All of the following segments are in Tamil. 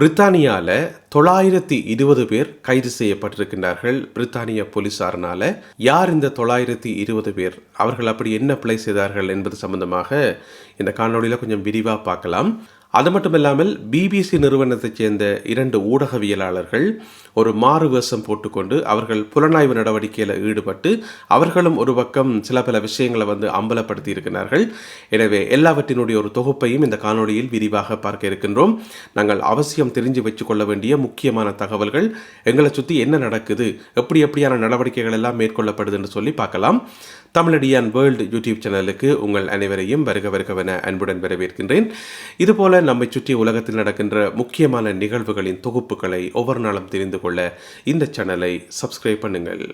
பிரித்தானியால தொள்ளாயிரத்தி இருபது பேர் கைது செய்யப்பட்டிருக்கின்றார்கள் பிரித்தானிய போலீசாரினால. யார் இந்த தொள்ளாயிரத்தி இருபது பேர்? அவர்கள் அப்படி என்ன பிழை செய்தார்கள் என்பது சம்பந்தமாக இந்த காணொலியில் கொஞ்சம் விரிவாக பார்க்கலாம். அது மட்டும் இல்லாமல் பிபிசி நிறுவனத்தைச் சேர்ந்த இரண்டு ஊடகவியலாளர்கள் ஒரு மாறு வேஷம் போட்டுக்கொண்டு அவர்கள் புலனாய்வு நடவடிக்கையில் ஈடுபட்டு அவர்களும் ஒரு பக்கம் சில பல விஷயங்களை வந்து அம்பலப்படுத்தி இருக்கிறார்கள். எனவே எல்லாவற்றினுடைய ஒரு தொகுப்பையும் இந்த காணொளியில் விரிவாக பார்க்க இருக்கின்றோம். நாங்கள் அவசியம் தெரிஞ்சு வச்சுக்கொள்ள வேண்டிய முக்கியமான தகவல்கள் எங்களை சுற்றி என்ன நடக்குது எப்படி எப்படியான நடவடிக்கைகள் எல்லாம் மேற்கொள்ளப்படுதுன்னு சொல்லி பார்க்கலாம். தமிழடியான் வேர்ல்டு யூடியூப் சேனலுக்கு உங்கள் அனைவரையும் வருக வருகவென அன்புடன் வரவேற்கின்றேன். இதுபோல நம்மை சுற்றி உலகத்தில் நடக்கின்ற முக்கியமான நிகழ்வுகளின் தொகுப்புகளை ஒவ்வொரு நாளும் தெரிந்து கொள்ள இந்த சேனலை சப்ஸ்கிரைப் பண்ணுங்கள்.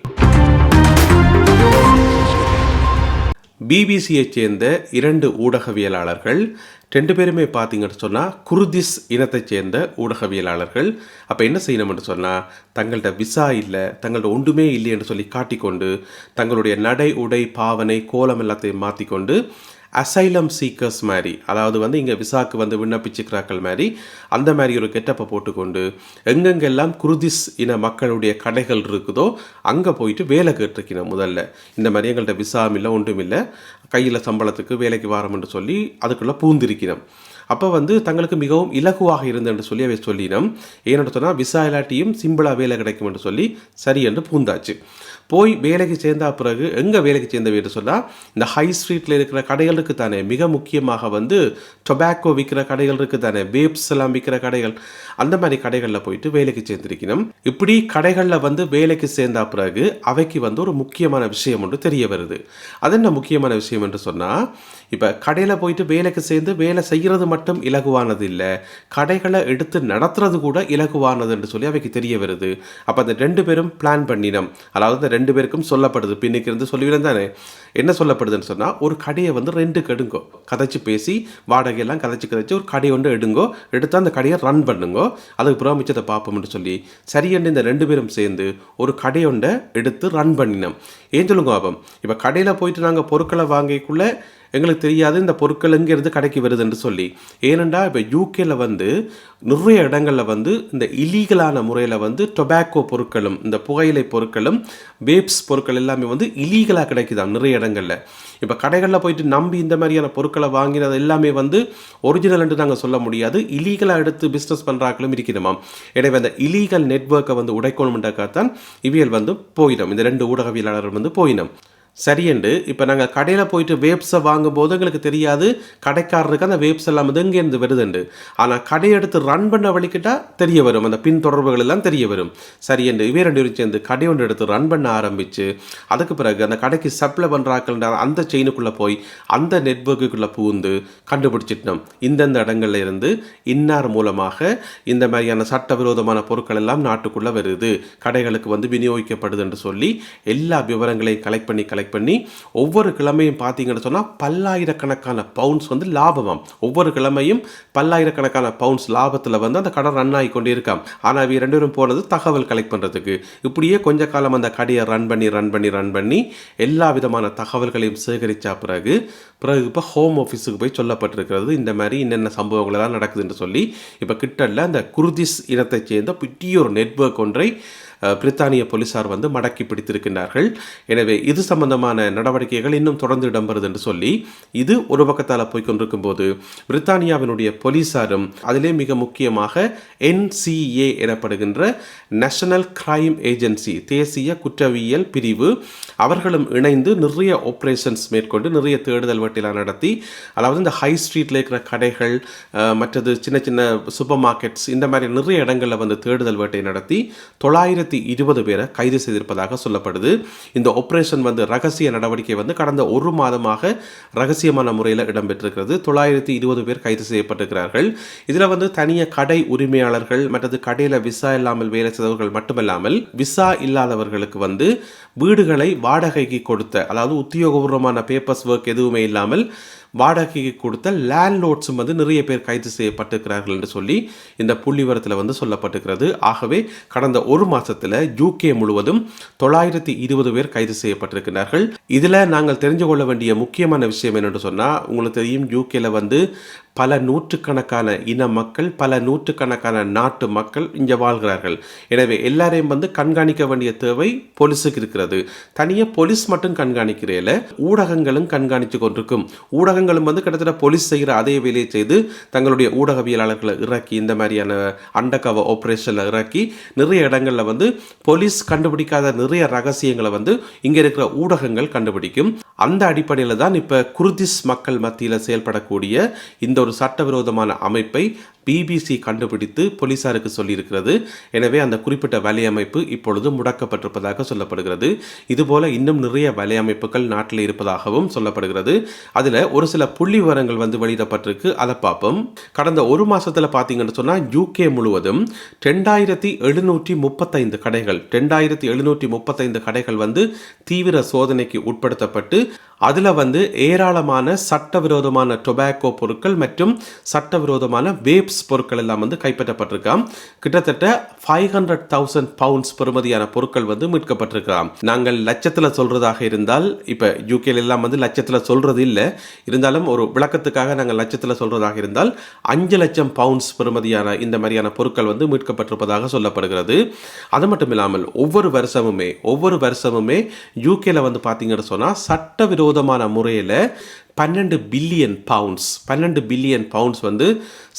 பிபிசியைச் சேர்ந்த இரண்டு ஊடகவியலாளர்கள் ரெண்டு பேருமே பார்த்தீங்கன்னு சொன்னால் குருதிஸ் இனத்தைச் சேர்ந்த ஊடகவியலாளர்கள். அப்போ என்ன செய்யணும்னு சொன்னால் தங்கள்கிட்ட விசா இல்லை தங்கள்ட்ட ஒன்றுமே இல்லை என்று சொல்லி காட்டிக்கொண்டு தங்களுடைய நடை உடை பாவனை கோலம் எல்லாத்தையும் மாற்றிக்கொண்டு அசைலம் சீக்கர்ஸ் மாதிரி அதாவது வந்து இங்கே விசாக்கு வந்து விண்ணப்பிச்சுக்கிறாக்கள் மாதிரி அந்த மாதிரி ஒரு கெட்டப்பை போட்டுக்கொண்டு எங்கெங்கெல்லாம் குருதிஸ் இன மக்களுடைய கடைகள் இருக்குதோ அங்கே போயிட்டு வேலை கேட்டிருக்கணும் முதல்ல. இந்த மாதிரி எங்கள்கிட்ட விசாம் இல்லை ஒன்றும் இல்லை. கையில் சம்பளத்துக்கு வேலைக்கு வாரம்னு சொல்லி அதுக்குள்ளே பூந்திருக்கணும். அப்போ வந்து தங்களுக்கு மிகவும் இலகுவாக இருந்தென்று சொல்லி அவை சொல்லினோம். ஏன்னு சொன்னால் விசா இல்லாட்டியும் சிம்பிளாக வேலை கிடைக்கும் என்று சொல்லி சரி என்று பூந்தாச்சு. போய் வேலைக்கு சேர்ந்தா பிறகு எங்கே வேலைக்கு சேர்ந்த என்று சொன்னால் இந்த ஹை ஸ்ட்ரீட்டில் இருக்கிற கடைகளுக்கு தானே. மிக முக்கியமாக வந்து டொபாக்கோ விற்கிற கடைகள் இருக்கு தானே. வேப்ஸ் எல்லாம் விற்கிற கடைகள். அந்த மாதிரி கடைகளில் போயிட்டு வேலைக்கு சேர்ந்திருக்கணும். இப்படி கடைகளில் வந்து வேலைக்கு சேர்ந்தா பிறகு அவைக்கு வந்து ஒரு முக்கியமான விஷயம் ஒன்று தெரிய வருது. அது என்ன முக்கியமான விஷயம் என்று சொன்னால் இப்போ கடையில் போயிட்டு வேலைக்கு சேர்ந்து வேலை செய்கிறது மட்டும் இலகுவானது இல்லை. கடைகளை எடுத்து நடத்துறது கூட இலகுவானதுன்னு சொல்லி அவைக்கு தெரிய வருது. அப்போ அந்த ரெண்டு பேரும் பிளான் பண்ணினோம். அதாவது இந்த ரெண்டு பேருக்கும் சொல்லப்படுது. பின்னுக்கு இருந்து சொல்லிவிடும் தானே? என்ன சொல்லப்படுதுன்னு சொன்னால் ஒரு கடையை வந்து ரெண்டுக்கு எடுங்கோ. கதைச்சு பேசி வாடகையெல்லாம் கதைச்சு கதைச்சு ஒரு கடை ஒன்று எடுங்கோ. எடுத்து அந்த கடையை ரன் பண்ணுங்கோ. அதுக்கு புறம் மிச்சத்தை பார்ப்போம்னு சொல்லி சரியண்டு இந்த ரெண்டு பேரும் சேர்ந்து ஒரு கடையொண்டை எடுத்து ரன் பண்ணினோம். ஏன் சொல்லுங்க பாபம் இப்போ கடையில் போயிட்டு நாங்கள் பொருட்களை வாங்கிக்குள்ளே எங்களுக்கு தெரியாது இந்த பொருட்கள் எங்கேருந்து கடைக்கு வருதுன்னு சொல்லி. ஏனென்றால் இப்போ யூகேல வந்து நிறைய இடங்களில் வந்து இந்த இலீகலான முறையில் வந்து டொபாக்கோ பொருட்களும் இந்த புகையிலை பொருட்களும் வேப்ஸ் பொருட்கள் எல்லாமே வந்து இலீகலாக கிடைக்குதான் நிறைய இடங்களில். இப்போ கடைகளில் போயிட்டு நம்பி இந்த மாதிரியான பொருட்களை வாங்கினது எல்லாமே வந்து ஒரிஜினல்ன்ட்டு நாங்கள் சொல்ல முடியாது. இலீகலாக எடுத்து பிஸ்னஸ் பண்ணுறாக்களும் இருக்கணுமாம் எனவே அந்த இலீகல் நெட்ஒர்க்கை வந்து உடைக்கணும்ன்றக்காகத்தான் இவியல் வந்து போயிடும். இந்த ரெண்டு ஊடகவியலாளர்கள் வந்து போயினோம் சரியண்டு. இப்போ நாங்கள் கடையில் போயிட்டு வேப்ஸை வாங்கும்போது எங்களுக்கு தெரியாது. கடைக்காரருக்கு அந்த வேப்ஸ் எல்லாம் வந்து எங்கேருந்து வருதுண்டு. ஆனால் கடையை எடுத்து ரன் பண்ண வழிக்கிட்டால் தெரிய வரும். அந்த பின் தொடர்புகள் எல்லாம் தெரிய வரும். சரியண்டு இவே ரெண்டு பேரும் சேர்ந்து கடை ஒன்று எடுத்து ரன் பண்ண ஆரம்பித்து அதுக்கு பிறகு அந்த கடைக்கு சப்ளை பண்ணுறாக்கள் அந்த செயினுக்குள்ளே போய் அந்த நெட்ஒர்க்குள்ளே பூந்து கண்டுபிடிச்சிட்டோம். இந்தந்த இடங்கள்ல இருந்து இன்னார் மூலமாக இந்த மாதிரியான சட்டவிரோதமான பொருட்கள் எல்லாம் நாட்டுக்குள்ளே வருது. கடைகளுக்கு வந்து விநியோகிக்கப்படுது என்று சொல்லி எல்லா விவரங்களையும் கலெக்ட் பண்ணி கலெக்ட் பண்ணி ஒவ்வொரு கிழமையும் பார்த்தீங்கன்னு சொன்னால் பல்லாயிரக்கணக்கான பவுண்ட்ஸ் வந்து லாபமாம். ஒவ்வொரு கிழமையும் பல்லாயிரக்கணக்கான பவுண்ட்ஸ் லாபத்தில் வந்து அந்த கடை ரன் ஆகி கொண்டு இருக்கான் ஆனால் இவ ரெண்டு பேரும் போனது தகவல் கலெக்ட் பண்ணுறதுக்கு இப்படியே கொஞ்ச காலம் அந்த கடையை ரன் பண்ணி ரன் பண்ணி ரன் பண்ணி எல்லா விதமான தகவல்களையும் சேகரித்த பிறகு பிறகு இப்போ ஹோம் ஆஃபீஸுக்கு போய் சொல்லப்பட்டிருக்கிறது. இந்த மாதிரி என்னென்ன சம்பவங்கள் எல்லாம் நடக்குதுன்னு சொல்லி இப்போ கிட்டல அந்த குருதிஸ் இனத்தைச் சேர்ந்த பெரிய ஒரு நெட்வொர்க் ஒன்றை பிரித்தானிய போலீசார் வந்து மடக்கி பிடித்திருக்கின்றார்கள். எனவே இது சம்பந்தமான நடவடிக்கைகள் இன்னும் தொடர்ந்து இடம்பெறுது என்று சொல்லி இது ஒரு பக்கத்தால் போய்க்கொண்டிருக்கும் போது பிரித்தானியாவினுடைய போலீசாரும் அதிலே மிக முக்கியமாக என்சிஏ எனப்படுகின்ற நேஷனல் கிரைம் ஏஜென்சி தேசிய குற்றவியல் பிரிவு அவர்களும் இணைந்து நிறைய ஆப்ரேஷன்ஸ் மேற்கொண்டு நிறைய தேடுதல் வட்டிலாம் நடத்தி அதாவது இந்த ஹை ஸ்ட்ரீட்டில் இருக்கிற கடைகள் மற்றது சின்ன சின்ன சூப்பர் மார்க்கெட்ஸ் இந்த மாதிரி நிறைய இடங்களில் வந்து தேடுதல் வேட்டை நடத்தி தொள்ளாயிரத்தி இருபது பேரை கைது செய்திருப்பதாக சொல்லப்படுது. இந்த ஆப்ரேஷன் வந்து ரகசிய நடவடிக்கை வந்து கடந்த ஒரு மாதமாக ரகசியமான முறையில் இடம்பெற்றிருக்கிறது. தொள்ளாயிரத்தி இருபது பேர் கைது செய்யப்பட்டிருக்கிறார்கள். இதில் வந்து தனிய கடை உரிமையாளர்கள் மற்றது கடையில் விசா இல்லாமல் வேலை செய்தவர்கள் மட்டுமல்லாமல் விசா இல்லாதவர்களுக்கு வந்து வீடுகளை வாடகைக்கு கொடுத்த அதாவது உத்தியோகபூர்வமான பேப்பர்ஸ் ஒர்க் எதுவுமே இல்லாமல் வாடகைக்கு கொடுத்த லேண்ட்லோட்ஸும் வந்து நிறைய பேர் கைது செய்யப்பட்டிருக்கிறார்கள் என்று சொல்லி இந்த புள்ளிவரத்தில் வந்து சொல்லப்பட்டிருக்கிறது. ஆகவே கடந்த ஒரு மாதத்தில் யூகே முழுவதும் தொள்ளாயிரத்தி இருபது பேர் கைது செய்யப்பட்டிருக்கிறார்கள். இதில் நாங்கள் தெரிஞ்சு கொள்ள வேண்டிய முக்கியமான விஷயம் என்னென்னு சொன்னால் உங்களுக்கு தெரியும் யூகேல வந்து பல நூற்றுக்கணக்கான இன மக்கள் பல நூற்றுக்கணக்கான நாட்டு மக்கள் இங்கே வாழ்கிறார்கள். எனவே எல்லாரையும் வந்து கண்காணிக்க வேண்டிய தேவை போலீஸுக்கு இருக்கிறது. தனியாக போலீஸ் மட்டும் கண்காணிக்கிறேல ஊடகங்களும் கண்காணித்து கொண்டிருக்கும். ஊடகங்களும் வந்து கிட்டத்தட்ட போலீஸ் செய்கிற அதே வேலையை செய்து தங்களுடைய ஊடகவியலாளர்களை இறக்கி இந்த மாதிரியான அண்டகவ ஆப்ரேஷனில் இறக்கி நிறைய இடங்களில் வந்து போலீஸ் கண்டுபிடிக்காத நிறைய ரகசியங்களை வந்து இங்கே இருக்கிற ஊடகங்கள் கண்டுபிடிக்கும். அந்த அடிப்படையில் தான் இப்போ குர்திஸ் மக்கள் மத்தியில் செயல்படக்கூடிய இந்த ஒரு சட்டவிரோதமான அமைப்பை பிபிசி கண்டுபிடித்து போலீசாருக்கு சொல்லியிருக்கிறது. எனவே அந்த குறிப்பிட்ட வலையமைப்பு இப்பொழுது முடக்கப்பட்டிருப்பதாக சொல்லப்படுகிறது. இதுபோல இன்னும் நிறைய வலையமைப்புகள் நாட்டில் இருப்பதாகவும் சொல்லப்படுகிறது. அதில் ஒரு சில புள்ளி விவரங்கள் வந்து வெளியிடப்பட்டிருக்கு. அதை பார்ப்போம். கடந்த ஒரு மாதத்தில் பார்த்தீங்கன்னு சொன்னால் யூகே முழுவதும் ரெண்டாயிரத்தி எழுநூற்றி முப்பத்தைந்து கடைகள் ரெண்டாயிரத்தி எழுநூற்றி முப்பத்தைந்து கடைகள் வந்து தீவிர சோதனைக்கு உட்படுத்தப்பட்டு அதில் வந்து ஏராளமான சட்டவிரோதமான டொபாக்கோ பொருட்கள் மற்றும் சட்டவிரோதமான வேப் வேப்ஸ் பொருட்கள் எல்லாம் வந்து கைப்பற்றப்பட்டிருக்காம். கிட்டத்தட்ட ஃபைவ் ஹண்ட்ரட் தௌசண்ட் பவுண்ட்ஸ் பெறுமதியான பொருட்கள் வந்து மீட்கப்பட்டிருக்கலாம் நாங்கள் லட்சத்தில் சொல்றதாக இருந்தால் இப்போ யூகேல எல்லாம் வந்து லட்சத்தில் சொல்றது இல்லை. இருந்தாலும் ஒரு விளக்கத்துக்காக நாங்கள் லட்சத்தில் சொல்றதாக இருந்தால் அஞ்சு லட்சம் பவுண்ட்ஸ் பெறுமதியான இந்த மாதிரியான பொருட்கள் வந்து மீட்கப்பட்டிருப்பதாக சொல்லப்படுகிறது. அது மட்டும் இல்லாமல் ஒவ்வொரு வருஷமுமே ஒவ்வொரு வருஷமுமே யூகேல வந்து பார்த்தீங்கன்னு சொன்னால் சட்டவிரோதமான முறையில் பன்னெண்டு பில்லியன் பவுண்ட்ஸ் பன்னெண்டு பில்லியன் பவுண்ட்ஸ் வந்து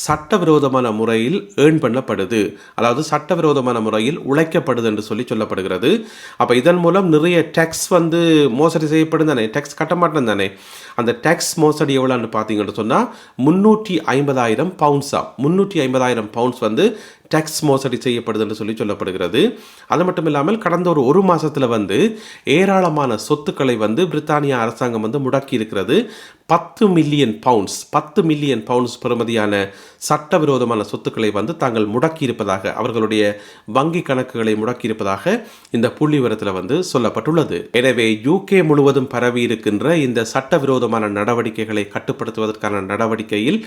சட்டவிரோதமான முறையில் ஏர்ன் பண்ணப்படுது. அதாவது சட்டவிரோதமான முறையில் உழைக்கப்படுது என்று சொல்லி சொல்லப்படுகிறது. அப்போ இதன் மூலம் நிறைய டேக்ஸ் வந்து மோசடி செய்யப்படும் தானே? டேக்ஸ் கட்ட மாட்டேன் தானே? அந்த டேக்ஸ் மோசடி எவ்வளோன்னு பார்த்தீங்கன்னு சொன்னால் முந்நூற்றி ஐம்பதாயிரம் பவுண்ட்ஸா முந்நூற்றி ஐம்பதாயிரம் பவுண்ட்ஸ் வந்து டேக்ஸ் மோசடி செய்யப்படுது என்று சொல்லி சொல்லப்படுகிறது. அது மட்டும் இல்லாமல் கடந்த ஒரு ஒரு மாதத்தில் வந்து ஏராளமான சொத்துக்களை வந்து பிரித்தானியா அரசாங்கம் வந்து முடக்கி இருக்கிறது. பத்து மில்லியன் பவுண்ட்ஸ் பத்து மில்லியன் பவுண்ட்ஸ் பெறுமதியான சட்டவிரோதமான சொத்துக்களை வந்து தாங்கள் முடக்கி இருப்பதாக அவர்களுடைய வங்கி கணக்குகளை முடக்கியிருப்பதாக இந்த புள்ளி விவரத்தில் வந்து சொல்லப்பட்டுள்ளது. எனவே யூகே முழுவதும் பரவி இருக்கின்ற இந்த சட்டவிரோதமான நடவடிக்கைகளை கட்டுப்படுத்துவதற்கான நடவடிக்கையில்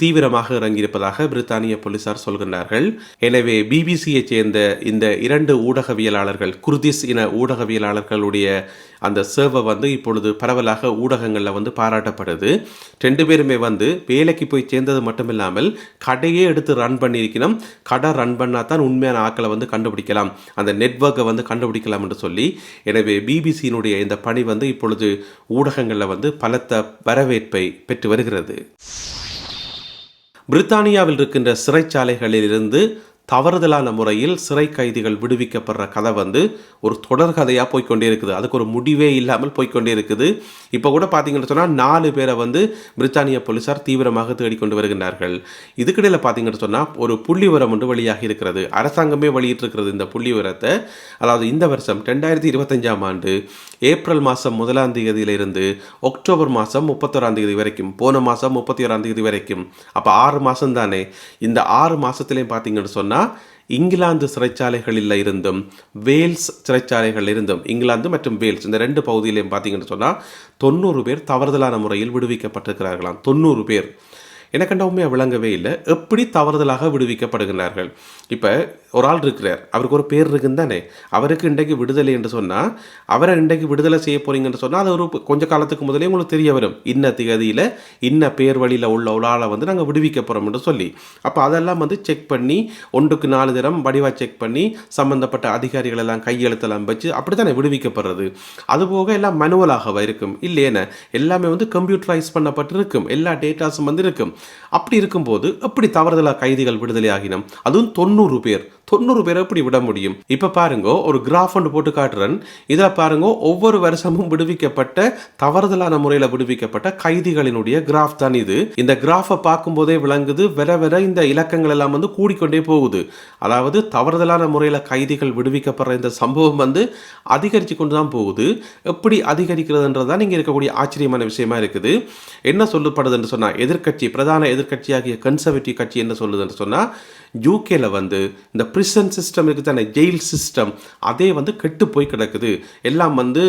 தீவிரமாக இறங்கியிருப்பதாக பிரித்தானிய போலீசார் சொல்கின்றார்கள். எனவே பிபிசியை சேர்ந்த இந்த இரண்டு ஊடகவியலாளர்கள் குர்திஸ் இன ஊடகவியலாளர்களுடைய அந்த சேவை வந்து இப்பொழுது பரவலாக ஊடகங்களில் வந்து பாராட்டப்படுது. ரெண்டு பேருமே வந்து வேலைக்கு போய் சேர்ந்தது மட்டும் இல்லாமல் கடையே எடுத்து ரன் பண்ணியிருக்கணும். கடை ரன் பண்ணால் தான் உண்மையான ஆக்களை வந்து கண்டுபிடிக்கலாம். அந்த நெட்ஒர்க்கை வந்து கண்டுபிடிக்கலாம் என்று சொல்லி எனவே பிபிசியினுடைய இந்த பணி வந்து இப்பொழுது ஊடகங்களில் வந்து பலத்த வரவேற்பை பெற்று வருகிறது. பிரித்தானியாவில் இருக்கின்ற சிறைச்சாலைகளிலிருந்து தவறுதலான முறையில் சிறை கைதிகள் விடுவிக்கப்படுற கதை வந்து ஒரு தொடர்கதையாக போய்க்கொண்டே இருக்குது. அதுக்கு ஒரு முடிவே இல்லாமல் போய்க்கொண்டே இருக்குது. இப்போ கூட பார்த்தீங்கன்னு சொன்னால் நாலு பேரை வந்து பிரித்தானிய போலீசார் தீவிரமாக தேடிக்கொண்டு வருகின்றார்கள். இதுக்கிடையில் பார்த்தீங்கன்னு சொன்னால் ஒரு புள்ளி விவரம் ஒன்று வெளியாகி இருக்கிறது. அரசாங்கமே வெளியிட்டிருக்கிறது இந்த புள்ளிவரத்தை அதாவது இந்த வருஷம் ரெண்டாயிரத்தி இருபத்தஞ்சாம் ஆண்டு ஏப்ரல் மாதம் முதலாம் தேதியிலிருந்து அக்டோபர் மாதம் முப்பத்தோராம் தேதி வரைக்கும் போன மாதம் முப்பத்தி ஓராம் தேதி வரைக்கும். அப்போ ஆறு மாதம் தானே. இந்த ஆறு மாதத்துலேயும் பார்த்தீங்கன்னு சொன்னால் இங்கிலாந்து சிறைச்சாலைகளில் இருந்தும் வேல்ஸ் சிறைச்சாலைகளில் இருந்தும் இங்கிலாந்து மற்றும் வேல்ஸ் இந்த ரெண்டு பகுதியிலையும் பார்த்தீங்கன்னு சொன்னால் தொண்ணூறு பேர் தவறுதலான முறையில் விடுவிக்கப்பட்டிருக்கிறார்களாம். தொண்ணூறு பேர். எனக்கண்ட உண்மையாக விளங்கவே இல்லை. எப்படி தவறுதலாக விடுவிக்கப்படுகிறார்கள் இப்போ ஒரு ஆள் இருக்கிறார். அவருக்கு ஒரு பேர் இருக்குன்னு தானே? அவருக்கு இன்றைக்கு விடுதலை என்று சொன்னால் அவரை இன்றைக்கு விடுதலை செய்ய போகிறீங்கன்னு சொன்னால் அது ஒரு கொஞ்ச காலத்துக்கு முதலே உங்களுக்கு தெரிய வரும். இன்ன திகதியில் இன்ன பேர் வழியில் உள்ள ஒரு ஆளை வந்து நாங்கள் விடுவிக்க போகிறோம் என்று சொல்லி. அப்போ அதெல்லாம் வந்து செக் பண்ணி ஒன்றுக்கு நாலு தினம் வடிவாக செக் பண்ணி சம்மந்தப்பட்ட அதிகாரிகள் எல்லாம் கையெழுத்தெல்லாம் வச்சு அப்படி தானே விடுவிக்கப்படுறது அதுபோக எல்லாம் மனுவலாகவா இருக்கும்? இல்லையேன? எல்லாமே வந்து கம்ப்யூட்டரைஸ் பண்ணப்பட்டிருக்கும். எல்லா டேட்டாஸும் வந்து இருக்கும் அப்படி இருக்கும்போது எப்படி தவறுதலாக கைதிகள் விடுதலை ஆகினோம் அதுவும் தொண்ணூறு பேர். தொண்ணூறு பேரை எப்படி விட முடியும்? இப்போ பாருங்க ஒரு கிராஃப் ஒன்று போட்டு காட்டுறேன். இதில் பாருங்க ஒவ்வொரு வருஷமும் விடுவிக்கப்பட்ட தவறுதலான முறையில் விடுவிக்கப்பட்ட கைதிகளினுடைய கிராஃப் தான் இது. இந்த கிராஃபை பார்க்கும்போதே விளங்குது வர வர இந்த இலக்கங்கள் எல்லாம் வந்து கூடிக்கொண்டே போகுது. அதாவது தவறுதலான முறையில் கைதிகள் விடுவிக்கப்படுற இந்த சம்பவம் வந்து அதிகரித்து கொண்டு தான் போகுது. எப்படி அதிகரிக்கிறதுன்றது தான் இங்கே இருக்கக்கூடிய ஆச்சரியமான விஷயமா இருக்குது. என்ன சொல்லப்படுதுன்னு சொன்னால் எதிர்க்கட்சி பிரதான எதிர்க்கட்சியாகிய கன்சர்வேட்டிவ் கட்சி என்ன சொல்லுதுன்னு சொன்னால் யூகேல வந்து இந்த பிரிசன் சிஸ்டம் இருக்குது தானே ஜெயில் சிஸ்டம் அதே வந்து கெட்டு போய் கிடக்குது. எல்லாம் வந்து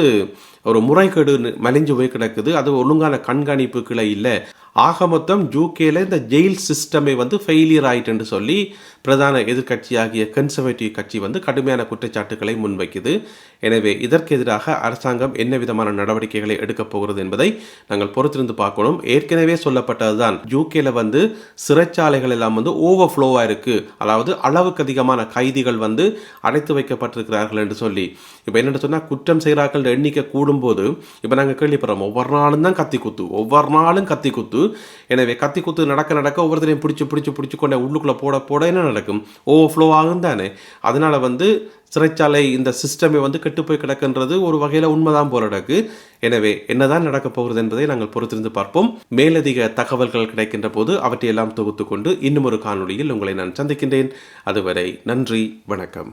ஒரு முறைகேடு மலிஞ்சு போய் கிடக்குது. அது ஒழுங்கான கண்காணிப்புகளை இல்லை. ஆக மொத்தம் ஜூகேல இந்த ஜெயில் சிஸ்டமே வந்து ஃபெயிலியர் ஆயிட்டுன்னு சொல்லி பிரதான எதிர்க்கட்சியாகிய கன்சர்வேட்டிவ் கட்சி வந்து கடுமையான குற்றச்சாட்டுகளை முன்வைக்குது. எனவே இதற்கு எதிராக அரசாங்கம் என்ன விதமான நடவடிக்கைகளை எடுக்கப் போகிறது என்பதை நாங்கள் பொறுத்திருந்து பார்க்கணும். ஏற்கனவே சொல்லப்பட்டதுதான் ஜூகேல வந்து சிறைச்சாலைகள் எல்லாம் வந்து ஓவர் ஃப்ளோவாக இருக்கு. அதாவது அளவுக்கு அதிகமான கைதிகள் வந்து அடைத்து வைக்கப்பட்டிருக்கிறார்கள் என்று சொல்லி. இப்போ என்னென்னு சொன்னால் குற்றம் செய்கிறார்கள் எண்ணிக்கை கூடும்போது இப்போ நாங்கள் கேள்விப்படுறோம் ஒவ்வொரு நாளும் தான் கத்தி குத்து ஒவ்வொரு நாளும் கத்தி குத்து எனவே கத்தி குத்து நடக்க நடக்க ஒவ்வொருத்தரையும் பிடிச்சி பிடிச்சி பிடிச்சி கொண்ட உள்ளுக்குள்ளே போட போட என்ன நடக்கும்? ஓவர் ஃப்ளோ ஆகும் தானே. அதனால வந்து சிறைச்சாலை இந்த சிஸ்டமே வந்து கெட்டு போய் கிடக்குன்றது ஒரு வகையில் உண்மைதான் போல நடக்கு. எனவே என்னதான் நடக்கப் போகிறது என்பதை நாங்கள் பொறுத்திருந்து பார்ப்போம். மேலதிக தகவல்கள் கிடைக்கின்ற போது அவற்றையெல்லாம் தொகுத்து கொண்டு இன்னும் ஒரு காணொளியில் உங்களை நான் சந்திக்கின்றேன். அதுவரை நன்றி வணக்கம்.